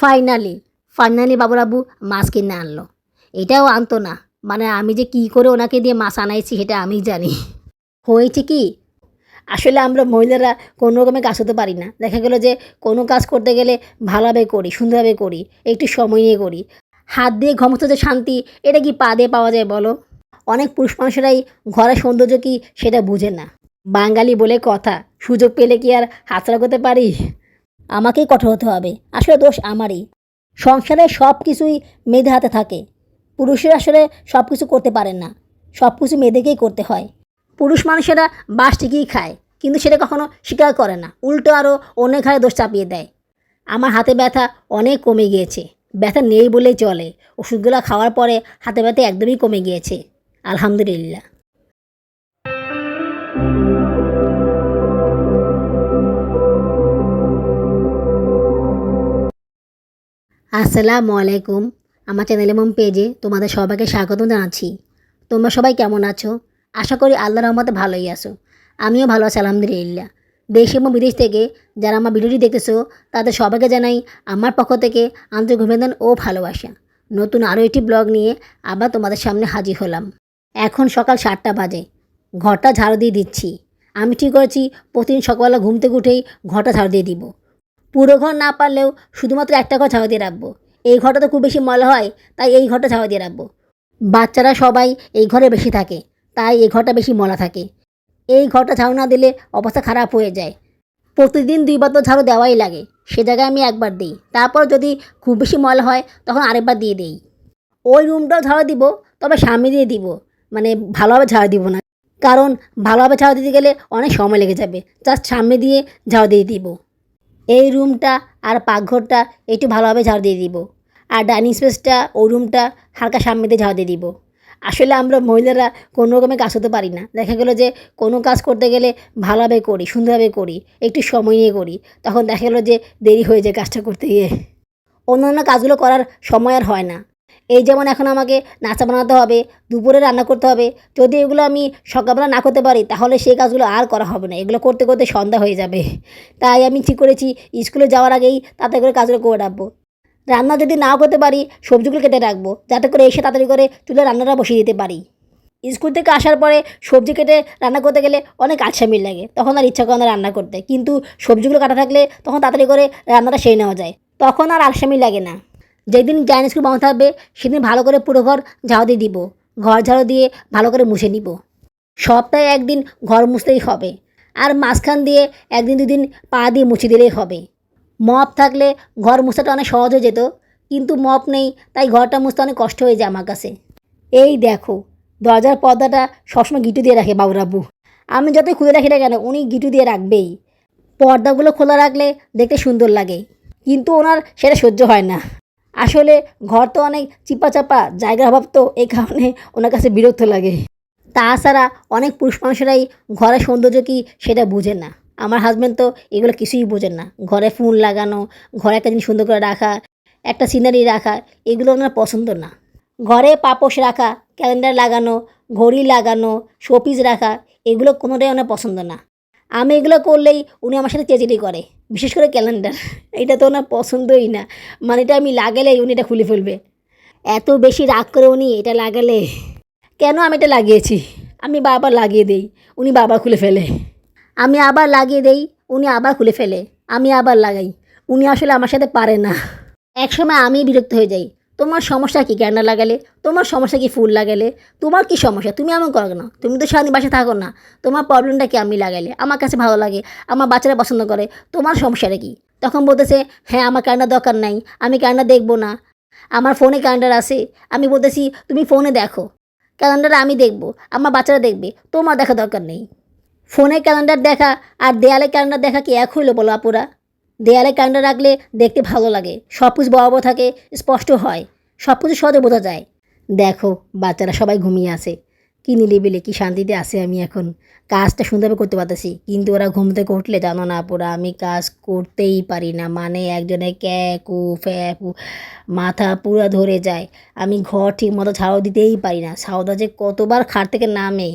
Finally finally বাবুরাবু মাছ কিনে আনলো। এটাও আনতো না। মানে আমি যে কি করে ওনাকে দিয়ে মাছ আনাইছি সেটা আমি জানি। হয়েছে কি? আসলে আমরা মহিলারা কোনো রকমে কাজ হতে পারি না। দেখা গেলো যে কোনো কাজ করতে গেলে ভালোভাবে করি, সুন্দরভাবে করি, একটু সময় নিয়ে করি। হাত দিয়ে ঘমস্ত যে শান্তি, এটা কি পা দিয়ে পাওয়া যায় বলো? অনেক পুরুষ মানুষেরাই ঘরের সৌন্দর্য কি সেটা বুঝে না। বাঙালি বলে কথা, সুযোগ পেলে কি আর হাতছাড়া করতে পারি? আমাকেই কঠোর হতে হবে। আসলে দোষ আমারই। সংসারে সব কিছুই মেয়েদের হাতে থাকে। পুরুষের আসলে সব কিছু করতে পারেন না। সব কিছু মেয়েদেরকেই করতে হয়। পুরুষ মানুষেরা বাস ঠিকই খায়, কিন্তু সেটা কখনো স্বীকার করে না। উল্টো আরও অনেক ঘাড়ে দোষ চাপিয়ে দেয়। আমার হাতে ব্যথা অনেক কমে গিয়েছে। ব্যথা নেই বলেই চলে। ওষুধগুলো খাওয়ার পরে হাতে ব্যথা একদমই কমে গিয়েছে। আলহামদুলিল্লাহ। আসসালামু আলাইকুম। আমার চ্যানেল এবং পেজে তোমাদের সবাইকে স্বাগত জানাচ্ছি। তোমরা সবাই কেমন আছো? আশা করি আল্লাহ রহমতে ভালোই আছো। আমিও ভালো আছি, আলহামদুলিল্লাহ। দেশ এবং বিদেশ থেকে যারা আমার ভিডিওটি দেখতেছো, তাদের সবাইকে জানাই আমার পক্ষ থেকে আন্তরিক অভিনন্দন ও ভালোবাসা। নতুন আরও একটি ব্লগ নিয়ে আবার তোমাদের সামনে হাজির হলাম। এখন সকাল সাতটা বাজে। ঘরটা ঝাড়ু দিয়ে দিচ্ছি। আমি ঠিক করেছি, প্রতিদিন সকালবেলা ঘুম থেকে উঠেই ঘরটা ঝাড়ু দিয়ে দিব। পুরো ঘর না পারলেও শুধুমাত্র একটা ঘর ঝাড়ু দিয়ে রাখব। এই ঘরটা তো খুব বেশি ময়লা হয়, তাই এই ঘরটা ঝাড়ু দিয়ে রাখব। বাচ্চারা সবাই এই ঘরে বেশি থাকে, তাই এই ঘরটা বেশি ময়লা থাকে। এই ঘরটা ঝাড়ু না দিলে অবস্থা খারাপ হয়ে যায়। প্রতিদিন দুইবার তো ঝাড়ু দেওয়াই লাগে, সে জায়গায় আমি একবার দিই। তারপর যদি খুব বেশি ময়লা হয়, তখন আরেকবার দিয়ে দিই। ওই রুমটাও ঝাড়ু দিব, তবে সামনে দিয়ে দিব মানে ভালোভাবে ঝাড়ু দিব না। কারণ ভালোভাবে ঝাড়ু দিতে গেলে অনেক সময় লেগে যাবে, জাস্ট সামনে দিয়ে ঝাড়ু দিয়ে দিব। এই রুমটা আর পাকঘরটা একটু ভালোভাবে ঝাড় দিয়ে দিব। আর ডাইনিং স্পেসটা ও রুমটা হালকা সামনে দিয়ে ঝাড় দিয়ে দিব। আসলে আমরা মহিলারা কোনো রকমে কাজ হতে পারি না। দেখা গেলো যে কোনো কাজ করতে গেলে ভালোভাবে করি, সুন্দরভাবে করি, একটু সময় নিয়ে করি। তখন দেখা গেলো যে দেরি হয়ে যায় কাজটা করতে গিয়ে। অন্যান্য কাজগুলো করার সময় আর হয় না। এই যেমন এখন আমাকে নাচা বানাতে হবে, দুপুরে রান্না করতে হবে, যদি এগুলো আমি সকালবেলা না করতে পারি, তাহলে সেই কাজগুলো আর করা হবে না। এগুলো করতে করতে সন্ধ্যা হয়ে যাবে। তাই আমি ঠিক করেছি, স্কুলে যাওয়ার আগেই তাতে করে কাজগুলো করে রাখব। রান্না যদি নাও করতে পারি, সবজিগুলো কেটে রাখব, যাতে করে এসে তাড়াতাড়ি করে চুলে রান্নাটা বসিয়ে দিতে পারি। স্কুল থেকে আসার পরে সবজি কেটে রান্না করতে গেলে অনেক আলসামিল লাগে, তখন আর ইচ্ছা করে রান্না করতে। কিন্তু সবজিগুলো কাটা থাকলে তখন তাড়াতাড়ি করে রান্নাটা সেরে নেওয়া যায়, তখন আর আলসামি লাগে না। যেদিন ডাইনিং স্কুল বন্ধ থাকবে, সেদিন ভালো করে পুরো ঘর ঝাড়ু দিয়ে দিব। ঘর ঝাড়ু দিয়ে ভালো করে মুছে নিব। সপ্তাহে একদিন ঘর মুছতেই হবে। আর মাঝখান দিয়ে একদিন, দুদিন পা দিয়ে মুছে দিলেই হবে। মপ থাকলে ঘর মুছাটা অনেক সহজ হয়ে যেত, কিন্তু মপ নেই, তাই ঘরটা মুছতে অনেক কষ্ট হয়ে যায় আমার কাছে। এই দেখো, দরজার পর্দাটা সবসময় গিটু দিয়ে রাখে বাবুরাবু আমি যতই খুলে রাখি না কেন, উনি গিটু দিয়ে রাখবেই। পর্দাগুলো খোলা রাখলে দেখতে সুন্দর লাগে, কিন্তু ওনার সেটা সহ্য হয় না। আসলে ঘর তো অনেক চিপা চাপা জায়গার অভাব তো এই কারণে ওনার কাছে বিরক্ত লাগে। তাছাড়া অনেক পুরুষ মানুষেরাই ঘরের সৌন্দর্য কি সেটা বুঝে না। আমার হাজব্যান্ড তো এগুলো কিছুই বোঝেন না। ঘরে ফুল লাগানো, ঘরে একটা জিনিস সুন্দর করে রাখা, একটা সিনারি রাখা, এগুলো ওনার পছন্দ না। ঘরে পাপোশ রাখা ক্যালেন্ডার লাগানো, ঘড়ি লাগানো শোপিস রাখা, এগুলো কোনোটাই ওনার পছন্দ না। আমি এগুলো করলেই উনি আমার সাথে চেঁচিলি করে, বিশেষ করে ক্যালেন্ডার এটা তো ওনার পছন্দই না। মানে এটা আমি লাগালেই উনি এটা খুলে ফেলবে। এত বেশি রাগ করে উনি এটা লাগালে। কেন আমি এটা লাগিয়েছি? আমি বারবার লাগিয়ে দেই, উনি বারবার খুলে ফেলে। আমি আবার লাগিয়ে দেই, উনি আবার খুলে ফেলে। আমি আবার লাগাই, উনি আসলে আমার সাথে পারে না। একসময় আমি বিরক্ত হয়ে যাই। তোমার সমস্যা কি ক্যান্ডার লাগালে? তোমার সমস্যা কি ফুল লাগালে? তোমার কি সমস্যা? তুমি এমন করো না তুমি তো সারাদিন বাসে থাকো না। তোমার প্রবলেমটা কি আমি লাগালে? আমার কাছে ভালো লাগে। আমার বাচ্চারা পছন্দ করে। তোমার সমস্যাটা কি? তখন বলতেছে হ্যাঁ আমার ক্যান্ডার দরকার নাই। আমি ক্যান্ডার দেখব না। আমার ফোনে ক্যালেন্ডার আছে। আমি বলতেছি, তুমি ফোনে দেখো। ক্যালেন্ডার আমি দেখব। আমার বাচ্চারা দেখবে। তোমার দেখা দরকার নেই। ফোনে ক্যালেন্ডার দেখা আর দেয়ালে ক্যালেন্ডার দেখা কি এক হইল বলো আপুরা? দেয়ালে ক্যালেন্ডার রাখলে দেখতে ভালো লাগে। সব কিছু বরাবর থাকে, স্পষ্ট হয়। সব কিছু সহজে বোঝা যায়। দেখো, বাচ্চারা সবাই ঘুমিয়ে আছে। কি নিলিবিলি কি শান্তিতে আছে আমি এখন। কাজটা সুন্দরভাবে করতে পারতেছি, কিন্তু ওরা ঘুম থেকে উঠলে জানো না পুরা, আমি কাজ করতেই পারি না। মানে একজনে ক্যাকু ফ্যাপু মাথা পুরো ধরে যায়। আমি ঘর ঠিক মতো ঝাড়ু দিতেই পারি না। সাউদা যে কতবার খাট থেকে নামে,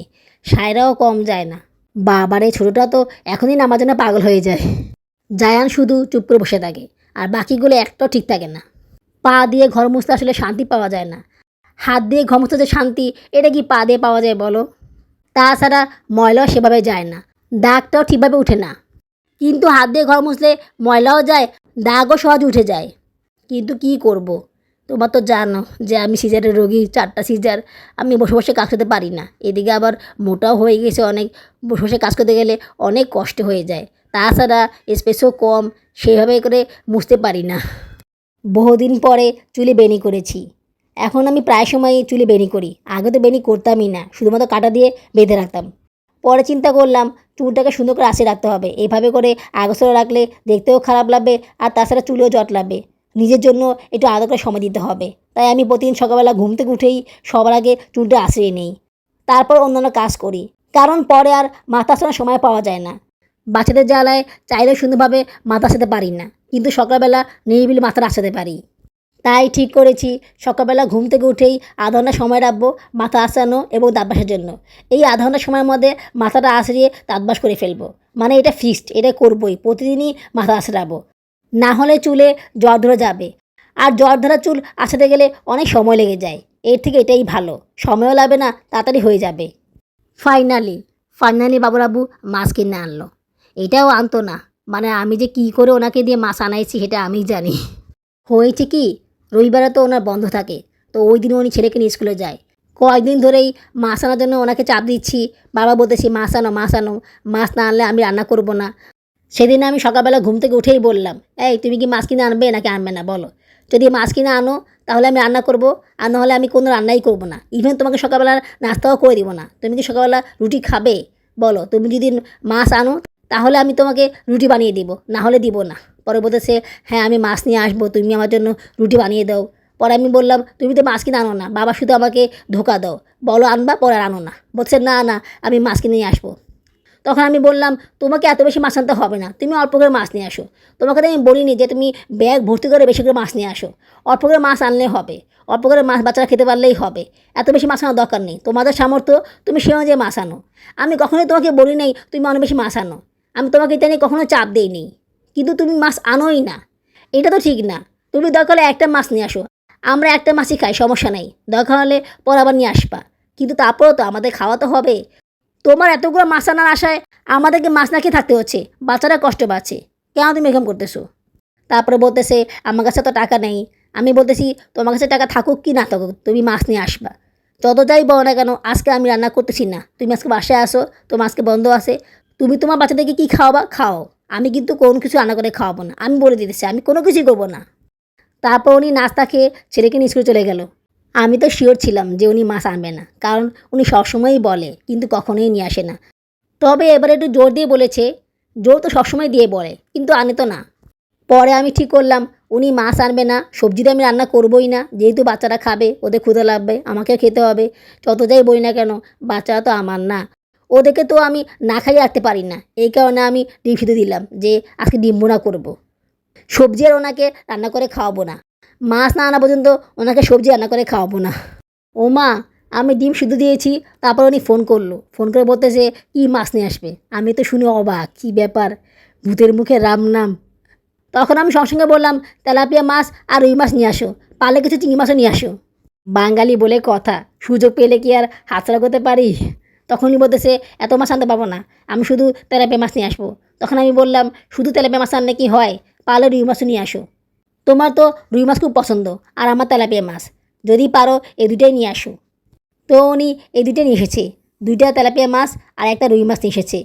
সায়রাও কম যায় না। বাবারে, ছোটোটা তো এখনই নামার জন্য পাগল হয়ে যায়। জায়ান শুধু চুপ করে বসে থাকে, আর বাকিগুলো একটাও ঠিক থাকে না। পা দিয়ে ঘর মুছতে আসলে শান্তি পাওয়া যায় না। হাত দিয়ে ঘর মুছতে যে শান্তি, এটা কি পা দিয়ে পাওয়া যায় বলো? তাছাড়া ময়লাও সেভাবে যায় না, দাগটাও ঠিকভাবে উঠে না। কিন্তু হাত দিয়ে ঘর মুছলে ময়লাও যায়, দাগও সহজে উঠে যায়। কিন্তু কি করব। তোমার তো জানো যে আমি সিজারের রোগী, চারটা সিজার। আমি বসে বসে কাজ করতে পারি না। এদিকে আবার মোটাও হয়ে গেছে অনেক। বসে বসে কাজ করতে গেলে অনেক কষ্ট হয়ে যায়। তাছাড়া স্পেসও কম সেইভাবে করে মুছতে পারি না। বহুদিন পরে চুলে বেনি করেছি। এখন আমি প্রায় সময় চুলে বেনি করি। আগে তো বেনি করতামই না, শুধুমাত্র কাটা দিয়ে বেঁধে রাখতাম। পরে চিন্তা করলাম, চুলটাকে সুন্দর করে আসে রাখতে হবে। এভাবে করে আগসরে রাখলে দেখতেও খারাপ লাগবে, আর তাছাড়া চুলেও জট লাগবে। নিজের জন্য একটু আলাদা করে সময় দিতে হবে। তাই আমি প্রতিদিন সকালবেলা ঘুম থেকে উঠেই সবার আগে চুলটা আশ্রিয়ে নেই। তারপর অন্যান্য কাজ করি। কারণ পরে আর মাথা আসানোর সময় পাওয়া যায় না। বাচ্চাদের জ্বালায় চাইলে সুন্দরভাবে মাথা আসাতে পারি না। কিন্তু সকালবেলা নিরিবিলি মাথাটা আসাতে পারি। তাই ঠিক করেছি, সকালবেলা ঘুম থেকে উঠেই আধা ঘণ্টা সময় রাখব মাথা আসানো এবং দাঁতবাসের জন্য। এই আধা ঘণ্টা সময়ের মধ্যে মাথাটা আছড়িয়ে দাঁতবাস করে ফেলব। মানে এটা ফিক্সড এটা করবই। প্রতিদিনই মাথা আছড়াবো না হলে চুলে জ্বর ধরে যাবে। আর জ্বর ধরা চুল আসাতে গেলে অনেক সময় লেগে যায়। এর থেকে এটাই ভালো। সময়ও লাগবে না, তাড়াতাড়ি হয়ে যাবে। ফাইনালি ফাইনালি বাবুরাবু মাছ কিনে আনলো। এটাও আনতো না। মানে আমি যে কি করে ওনাকে দিয়ে মাছ আনাইছি সেটা আমি জানি। হয়েছে কি, রবিবারে তো ওনার বন্ধ থাকে। তো ওই দিন উনি ছেলেকে নিয়ে স্কুলে যায়। কয়েকদিন ধরেই মাছ আনার জন্য ওনাকে চাপ দিচ্ছি। বাবা বলতেছি, মাছ আনো মাছ আনো। মাছ না আনলে আমি রান্না করব না। সেদিন আমি সকালবেলা ঘুম থেকে উঠেই বললাম, এই, তুমি কি মাছ কিনে আনবে নাকি আনবে না, বলো। যদি মাছ কিনে আনো, তাহলে আমি রান্না করব, আর নাহলে আমি কোনো রান্নাই করব না। ইভেন তোমাকে সকালবেলা নাস্তাও করে দিব না। তুমি কি সকালবেলা রুটি খাবে? বলো। তুমি যদি মাছ আনো, তাহলে আমি তোমাকে রুটি বানিয়ে দিব না হলে দিব না। পরে বলতেছে হ্যাঁ আমি মাছ নিয়ে আসব, তুমি আমার জন্য রুটি বানিয়ে দাও। পরে আমি বললাম, তুমি তো মাছ কিনে আনো না, বাবা শুধু আমাকে ধোকা দাও। বলো আনবা, পরে আনো না। বলছে, না না, আমি মাছ কিনে নিয়ে আসব। তখন আমি বললাম, তোমাকে এত বেশি মাছ আনতে হবে না, তুমি অল্প করে মাছ নিয়ে আসো। তোমাকে তো আমি বলিনি যে তুমি ব্যাগ ভর্তি করে বেশি করে মাছ নিয়ে আসো। অল্প করে মাছ আনলে হবে, অল্প করে মাছ বাচ্চারা খেতে পারলেই হবে। এত বেশি মাছ আনার দরকার নেই। তোমাদের সামর্থ্য, তুমি সে অনুযায়ী মাছ আনো। আমি কখনোই তোমাকে বলি নাই, তুমি অনেক বেশি মাছ আনো। আমি তোমাকে এটা নিয়ে কখনো চাপ দিইনি কিন্তু তুমি মাছ আনোই না। এটা তো ঠিক না। তুমি দরকার হলে একটা মাছ নিয়ে আসো। আমরা একটা মাছই খাই, সমস্যা নেই। দরকার হলে পর আবার নিয়ে আসবা। কিন্তু তারপরেও তো আমাদের খাওয়া তো হবে। তোমার এতগুলো মাছ আনার আশায় আমাদেরকে মাছ না খেয়ে থাকতে হচ্ছে। বাচ্চারা কষ্ট পাচ্ছে। কেন তুমি এরকম করতেছো? তারপরে বলতেছে, আমার কাছে তো টাকা নেই। আমি বলতেছি, তোমার কাছে টাকা থাকুক কি না থাকুক, তুমি মাছ নিয়ে আসবা। যত যাই বলো না কেন, আজকে আমি রান্না করতেছি না। তুমি আজকে বাসায় আসো, তোমার আজকে বন্ধ আছে। তুমি তোমার বাচ্চাদেরকে কী খাওয়াবা? খাও। আমি কিন্তু কোনো কিছু রান্না করে খাওয়াবো না। আমি বলে দিতেছি, আমি কোনো কিছুই করব না। তারপর উনি নাস্তা খেয়ে ছেলেকে নিয়ে স্কুলে চলে গেল। আমি তো শিওর ছিলাম যে উনি মাছ আনবে না, কারণ উনি সবসময়ই বলে, কিন্তু কখনোই নিয়ে আসে না। তবে এবারে একটু জোর দিয়ে বলেছে, জোর তো সবসময় দিয়ে বলে, কিন্তু আনে তো না। পরে আমি ঠিক করলাম, উনি মাছ আনবে না, সবজি তো আমি রান্না করবোই না, যেহেতু বাচ্চারা খাবে, ওদের ক্ষুদে লাগবে আমাকে খেতে হবে, যত যাই বই না কেন, বাচ্চারা তো আমার না। ওদেরকে তো আমি না খাইয়ে রাখতে পারি না, এই কারণে আমি ডিম দিলাম যে আজকে ডিম বোনা করব। সবজি আর ওনাকে রান্না করে খাওয়াবো না। মাছ না আনা পর্যন্ত ওনাকে সবজি রান্না করে খাওয়াবো না। ও মা, আমি ডিম সিদ্ধ দিয়েছি, তারপর উনি ফোন করল। ফোন করে বলতেছে, কী মাছ নিয়ে আসবে? আমি তো শুনে অবাক, কী ব্যাপার? ভূতের মুখে রাম নাম। তখন আমি সঙ্গে সঙ্গে বললাম, তেলাপিয়া মাছ আর রুই মাছ নিয়ে আসো পালে কিছু চিংড়ি মাছও নিয়ে আসো। বাঙালি বলে কথা, সুযোগ পেলে কি আর হাতছাড়া করতে পারি? তখনই বলতেছে, এত মাছ আনতে পারব না, আমি শুধু তেলাপিয়া মাছ নিয়ে আসব। তখন আমি বললাম, শুধু তেলাপিয়া মাছ আনলে কি হয়? পালে রুই মাছও নিয়ে আসো। তোমার তো রুই মাছ খুব পছন্দ, আর আমার তেলাপিয়া মাছ। যদি পারো, এই দুটাই নিয়ে আসো। তো উনি এই দুইটা নিয়ে এসেছে। দুইটা তেলাপিয়া মাছ আর একটা রুই মাছ নিয়ে এসেছে।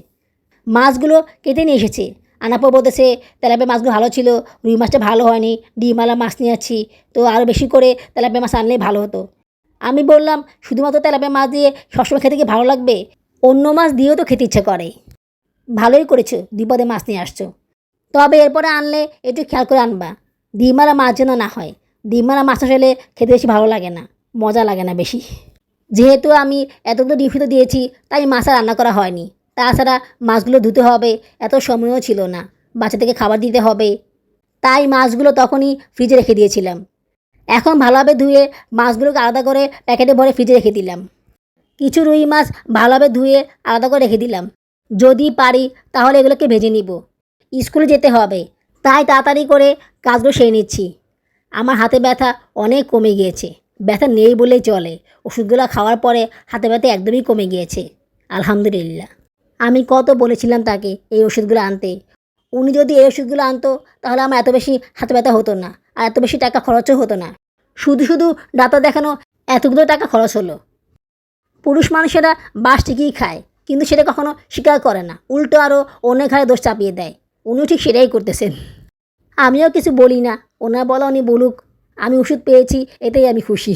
মাছগুলো কেটে নিয়ে এসেছে। আনার পর বলতেছে, তেলাপিয়া মাছগুলো ভালো ছিল, রুই মাছটা ভালো হয়নি ডিমালা মাছ নিয়ে যাচ্ছি তো আরও বেশি করে তেলাপিয়া মাছ আনলেই ভালো হতো। আমি বললাম, শুধুমাত্র তেলাপিয়া মাছ দিয়ে সবসময় খেতে কি ভালো লাগবে? অন্য মাছ দিয়েও তো খেতে ইচ্ছে করে। ভালোই করেছ বিপদে মাছ নিয়ে আসছো। তবে এরপরে আনলে একটু খেয়াল করে আনবা। ডিমারা মাছ যেন না হয়। ডিমারা মাছ আসলে খেতে বেশি ভালো লাগে না, মজা লাগে না বেশি। যেহেতু আমি এতগুলো ডিম সিদ্ধ দিয়েছি, তাই মাছ আর রান্না করা হয়নি। তাছাড়া মাছগুলো ধুতে হবে, এত সময়ও ছিল না। বাচ্চাদেরকে খাবার দিতে হবে। তাই মাছগুলো তখনই ফ্রিজে রেখে দিয়েছিলাম। এখন ভালোভাবে ধুয়ে মাছগুলোকে আলাদা করে প্যাকেটে ভরে ফ্রিজে রেখে দিলাম। কিছু রুই মাছ ভালোভাবে ধুয়ে আলাদা করে রেখে দিলাম। যদি পারি, তাহলে এগুলোকে ভেজে নিব। স্কুলে যেতে হবে। তাই তাড়াতাড়ি করে কাজগুলো সেরে নিচ্ছি। আমার হাতে ব্যথা অনেক কমে গিয়েছে। ব্যথা নেই বলেই চলে। ওষুধগুলো খাওয়ার পরে হাতে ব্যথা একদমই কমে গিয়েছে। আলহামদুলিল্লাহ। আমি কত বলেছিলাম তাকে এই ওষুধগুলো আনতে। উনি যদি এই ওষুধগুলো আনতো, তাহলে আমার এত বেশি হাতে ব্যথা হতো না আর এত বেশি টাকা খরচও হতো না। শুধু শুধু ডাক্তার দেখানো এতগুলো টাকা খরচ হলো। পুরুষ মানুষেরা বাস ঠিকই খায়, কিন্তু সেটা কখনো স্বীকার করে না। উল্টো আরও অন্যের ঘাড়ে দোষ চাপিয়ে দেয়। উনিও ঠিক সেটাই করতেছেন। আমিও কিছু বলি না। ওনার বলা উনি বলুক। আমি ওষুধ পেয়েছি, এতেই আমি খুশি।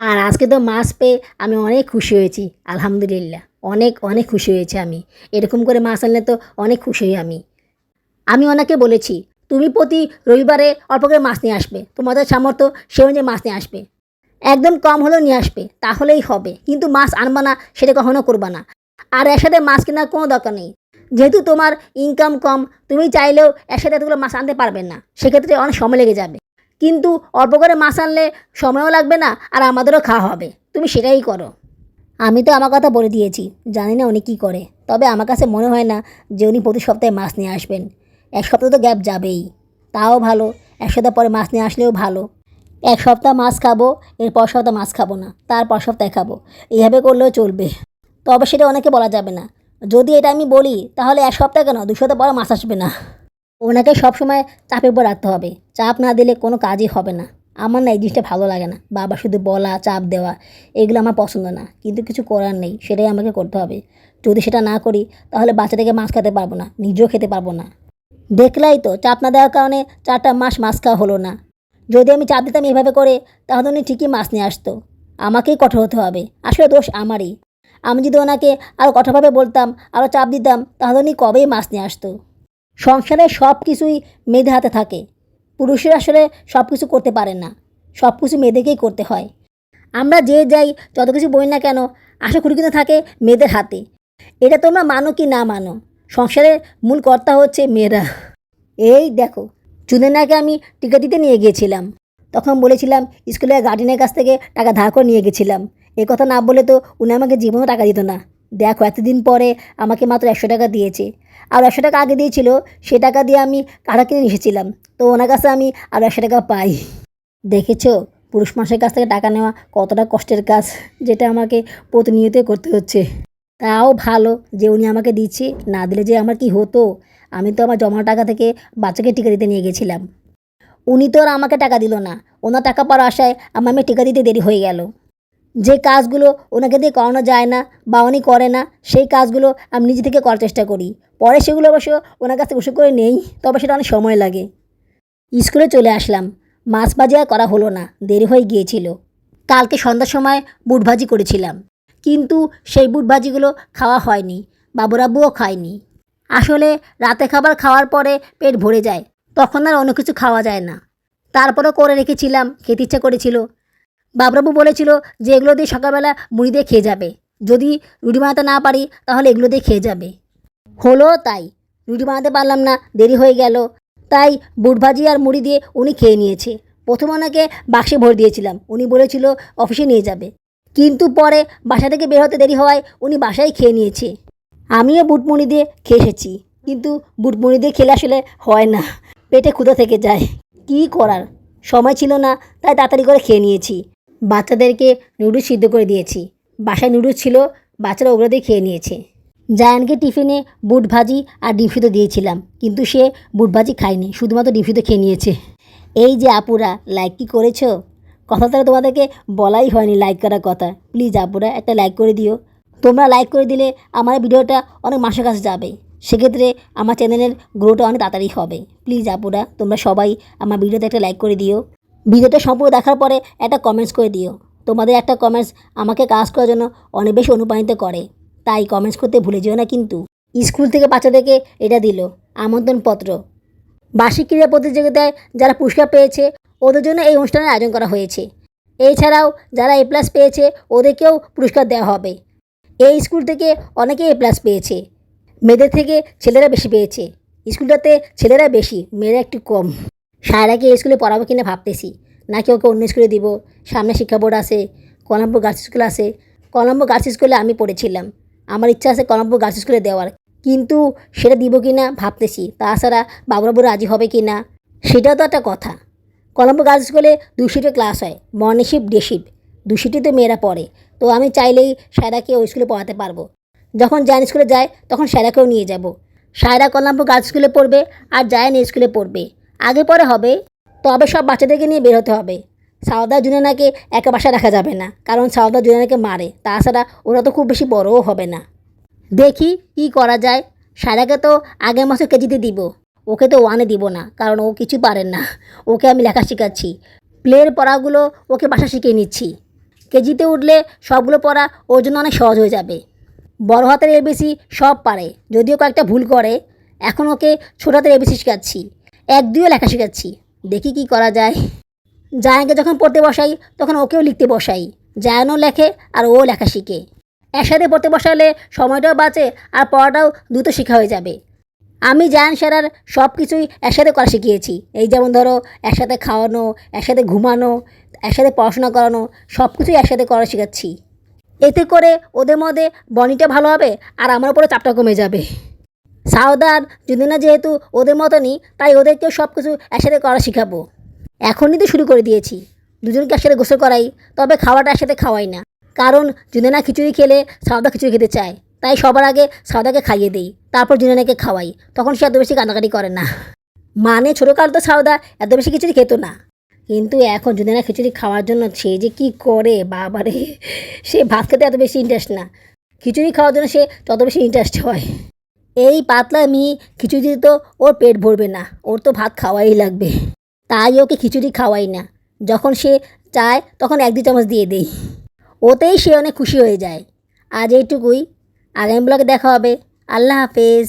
আর আজকে তো মাছ পেয়ে আমি অনেক খুশি হয়েছি, আলহামদুলিল্লাহ। অনেক অনেক খুশি হয়েছি আমি। এরকম করে মাছ আনলে তো অনেক খুশি হই আমি। আমি ওনাকে বলেছি, তুমি প্রতি রবিবারে অল্প করে মাছ নিয়ে আসবে। তোমাদের সামর্থ্য সে অনুযায়ী মাছ নিয়ে আসবে। একদম কম হলেও নিয়ে আসবে, তাহলেই হবে। কিন্তু মাছ আনবা না, সেটা কখনো করবা না। আর একসাথে মাছ কেনার কোনো দরকার নেই। যেহেতু তোমার ইনকাম কম, তুমি চাইলেও একসাথে এতগুলো মাছ আনতে পারবে না, সেক্ষেত্রে অনেক সময় লেগে যাবে। কিন্তু অল্প করে মাছ আনলে সময়ও লাগবে না আর আমাদেরও খাওয়া হবে। তুমি সেটাই করো। আমি তো আমার কথা বলে দিয়েছি, জানি না উনি কী করে। তবে আমার কাছে মনে হয় না যে উনি প্রতি সপ্তাহে মাছ নিয়ে আসবেন। এক সপ্তাহ তো গ্যাপ যাবেই। তাও ভালো, এক সপ্তাহ পরে মাছ নিয়ে আসলেও ভালো। এক সপ্তাহ মাছ খাব, এর পর সপ্তাহ মাছ খাব না তারপর সপ্তাহে খাব। এইভাবে করলেও চলবে। তবে সেটা অনেকে বলা যাবে না যদি এটা আমি বলি, তাহলে এক সপ্তাহ কেন? দু সপ্তাহ পরে মাছ আসবে না। ওনাকে সবসময় চাপের উপর রাখতে হবে। চাপ না দিলে কোনো কাজই হবে না। আমার না এই জিনিসটা ভালো লাগে না। বাবা শুধু বলা, চাপ দেওয়া, এগুলো আমার পছন্দ না। কিন্তু কিছু করার নেই। সেটাই আমাকে করতে হবে। যদি সেটা না করি, তাহলে বাচ্চাটাকে মাছ খেতে পারব না। নিজেও খেতে পারব না। দেখলাই তো, চাপ না দেওয়ার কারণে চারটা মাস মাছ খাওয়া হলো না। যদি আমি চাপ দিতাম এভাবে করে, তাহলে উনি ঠিকই মাছ নিয়ে আসতো। আমাকেই কঠোর হতে হবে। আসলে দোষ আমারই। আমি যদি ওনাকে আরও কঠোরভাবে বলতাম আরও চাপ দিতাম, তাহলে উনি কবেই মাছ নিয়ে আসতো। সংসারে সব কিছুই মেয়েদের হাতে থাকে। পুরুষের আসলে সব কিছু করতে পারে না। সব কিছু মেয়েদেরকেই করতে হয়। আমরা যে যাই, যত কিছু বই না কেন, আশা করি কিন্তু থাকে মেয়েদের হাতে। এটা তোমরা মানো কি না মানো? সংসারের মূল কর্তা হচ্ছে মেয়েরা। এই দেখো চুনেনাকে আমি টিকা দিতে নিয়ে গিয়েছিলাম। তখন বলেছিলাম, স্কুলের গার্ডেনের কাছ থেকে টাকা ধার করে নিয়ে গেছিলাম এ কথা না বলে তো উনি আমাকে জীবনও টাকা দিত না। দেখো, এতদিন পরে আমাকে মাত্র একশো টাকা দিয়েছে। আর একশো টাকা আগে দিয়েছিল, সে টাকা দিয়ে আমি কাঁড়া কিনে এসেছিলাম। তো ওনার কাছে আমি আরও একশো টাকা পাই। দেখেছ, পুরুষ মানুষের কাছ থেকে টাকা নেওয়া কতটা কষ্টের কাজ যেটা আমাকে প্রতিনিয়তই করতে হচ্ছে। তাও ভালো যে উনি আমাকে দিচ্ছে, না দিলে যে আমার কি হতো? আমি তো আমার জমা টাকা থেকে বাচ্চাকে টিকা দিতে নিয়ে গেছিলাম। উনি তো আর আমাকে টাকা দিল না। ওনার টাকা পাওয়ার আশায় আমার টিকা দিতে দেরি হয়ে গেল। যে কাজগুলো ওনাকে দিয়ে করানো যায় না বা উনি করে না, সেই কাজগুলো আমি নিজে থেকে করার চেষ্টা করি। পরে সেগুলো অবশ্য ওনার কাছে বসে করে নেই, তবে সেটা অনেক সময় লাগে। স্কুলে চলে আসলাম। মাছ ভাজি আর করা হলো না, দেরি হয়ে গিয়েছিল। কালকে সন্ধ্যার সময় বুট ভাজি করেছিলাম। কিন্তু সেই বুট ভাজিগুলো খাওয়া হয়নি, বাবুরাবুও খায়নি। আসলে রাতে খাবার খাওয়ার পরে পেট ভরে যায়, তখন আর অন্য কিছু খাওয়া যায় না। তারপরেও করে রেখেছিলাম, খেতে ইচ্ছা করেছিল বাবরাবু বলেছিল যে এগুলো দিয়ে সকালবেলা মুড়ি দিয়ে খেয়ে যাবে। যদি রুটি বানাতে না পারি, তাহলে এগুলো দিয়ে খেয়ে যাবে। হলো তাই। রুটি বানাতে পারলাম না, দেরি হয়ে গেল। তাই বুট ভাজি আর মুড়ি দিয়ে উনি খেয়ে নিয়েছে। প্রথমে ওনাকে বাক্সে ভরে দিয়েছিলাম। উনি বলেছিল অফিসে নিয়ে যাবে। কিন্তু পরে বাসা থেকে বের হতে দেরি হওয়ায় উনি বাসায় খেয়ে নিয়েছে। আমিও বুট মুড়ি দিয়ে খেয়ে এসেছি। কিন্তু বুট মুড়ি দিয়ে খেলে আসলে হয় না। পেটে ক্ষুধা থেকে যায়। কী করার? সময় ছিল না, তাই তাড়াতাড়ি করে খেয়ে নিয়েছি। বাচ্চাদেরকে নুডলস সিদ্ধ করে দিয়েছি। বাসায় নুডলস ছিল, বাচ্চারা ওগুলো দিয়ে খেয়ে নিয়েছে। জায়ানকে টিফিনে বুট ভাজি আর সিদ্ধ দিয়েছিলাম, কিন্তু সে বুট ভাজি খায়নি, শুধুমাত্র সিদ্ধ খেয়ে নিয়েছে। এই যে আপুরা লাইক কি করেছ? কথা তো তোমাদেরকে বলাই হয়নি লাইক করার কথা। প্লিজ আপুরা, একটা লাইক করে দিও। তোমরা লাইক করে দিলে আমার ভিডিওটা অনেক মাসের কাছে যাবে। সেক্ষেত্রে আমার চ্যানেলের গ্রোটা অনেক তাড়াতাড়ি হবে। প্লিজ আপুরা, তোমরা সবাই আমার ভিডিওতে একটা লাইক করে দিও। ভিডিওটা সম্পূর্ণ দেখার পরে একটা কমেন্টস করে দিও। তোমাদের একটা কমেন্টস আমাকে কাজ করার জন্য অনেক বেশি অনুপ্রাণিত করে। তাই কমেন্টস করতে ভুলে যেও না কিন্তু। স্কুল থেকে বাচ্চাদেরকে এটা দিল, আমন্ত্রণপত্র। বার্ষিক ক্রীড়া প্রতিযোগিতায় যারা পুরস্কার পেয়েছে, ওদের জন্য এই অনুষ্ঠানের আয়োজন করা হয়েছে। এছাড়াও যারা এ প্লাস পেয়েছে, ওদেরকেও পুরস্কার দেওয়া হবে। এই স্কুল থেকে অনেকে এ প্লাস পেয়েছে। মেয়েদের থেকে ছেলেরা বেশি পেয়েছে। স্কুলটাতে ছেলেরা বেশি, মেয়েরা একটু কম। সায়রাকে এই স্কুলে পড়াবো কিনা ভাবতেছি? নাকি ওকে অন্য স্কুলে দিব? সামনে শিক্ষা বোর্ড আছে, কলম্বো গার্লস স্কুল আছে। কলম্বো গার্লস স্কুলে আমি পড়েছিলাম। আমার ইচ্ছা আছে কলম্বো গার্লস স্কুলে দেওয়ার। কিন্তু সেটা দিব কি না ভাবতেছি। তাছাড়া বাবুরা বাবুরাবু রাজি হবে কি না, সেটাও তো একটা কথা। কলম্বো গার্লস স্কুলে দু শিফটে ক্লাস হয় মর্নিং শিফট ডে শিফট দু শিফটে মেয়েরা পড়ে। তো আমি চাইলেই সায়রাকে ওই স্কুলে পড়াতে পারব। যখন জায়ন স্কুলে যায়, তখন সায়রাকেও নিয়ে যাব। সায়রা কল্যাণপুর গার্লস স্কুলে পড়বে আর জায়ন স্কুলে পড়বে। আগে পরে হবে। তবে সব বাচ্চাদেরকে নিয়ে বের হতে হবে। সাউদা জুনানাকে একা বাসায় রাখা যাবে না, কারণ সাউদা জুনানাকে মারে। তাছাড়া ওরা তো খুব বেশি বড়ও হবে না। দেখি কি করা যায়। সায়রাকে তো আগের মাসে কেজিতে দিব। ওকে তো ওয়ানে দিব না, কারণ ও কিছু পারেন না। ওকে আমি লেখা শেখাচ্ছি। প্লের পড়াগুলো ওকে বাসা শিখিয়ে নিচ্ছি। কেজিতে উঠলে সবগুলো পড়া ওর জন্য অনেক সহজ হয়ে যাবে। বড় হাতের এবিসি সব পারে, যদিও কয়েকটা ভুল করে। এখন ওকে ছোট হাতের এবিসি শেখাচ্ছি। এক দুইও লেখা শেখাচ্ছি। দেখি কি করা যায়। জায়ানকে যখন পড়তে বসাই, তখন ওকেও লিখতে বসাই। জায়ানও লেখে আর ও লেখা শিখে। একসাথে পড়তে বসালে সময়টাও বাঁচে আর পড়াটাও দ্রুত শেখা হয়ে যাবে। আমি জায়ান সেরার সব কিছুই একসাথে করা শিখিয়েছি। এই যেমন ধরো, একসাথে খাওয়ানো, একসাথে ঘুমানো, একসাথে পড়াশোনা করানো সব কিছুই একসাথে করা শেখাচ্ছি। এতে করে ওদের মধ্যে বনিটা ভালো হবে আর আমার উপরে চাপটা কমে যাবে। সাউদার যদি না যেহেতু ওদের মতনই, তাই ওদেরকেও সব কিছু একসাথে করা শেখাবো। এখনই তো শুরু করে দিয়েছি। দুজনকে একসাথে গোসল করাই, তবে খাওয়াটা একসাথে খাওয়াই না। কারণ জুনেনা খিচুড়ি খেলে সাউদা খিচুড়ি খেতে চায়। তাই সবার আগে সাউদাকে খাইয়ে দিই, তারপর জুনেনাকে খাওয়াই। তখন সে এত বেশি কান্নাকাটি করে না। মানে ছোটোকাল তো সাউদা এত বেশি খিচুড়ি খেত না। কিন্তু এখন জুনেনা খিচুড়ি খাওয়ার জন্য সে যে কী করে, বাবারে! সে ভাত খেতে এত বেশি ইন্টারেস্ট না। খিচুড়ি খাওয়ার জন্য সে তত বেশি ইন্টারেস্ট হয়। এই পাতলা মি খিচুড়ি তো ওর পেট ভরবে না, ওর তো ভাত খাওয়াই লাগবে। তাই ওকে খিচুড়ি খাওয়াই না। যখন সে চায়, তখন এক দু চামচ দিয়ে দেই। ওতেই সে অনেক খুশি হয়ে যায়। আজ এইটুকুই। আগামী ব্লগে দেখা হবে। আল্লাহ হাফেজ।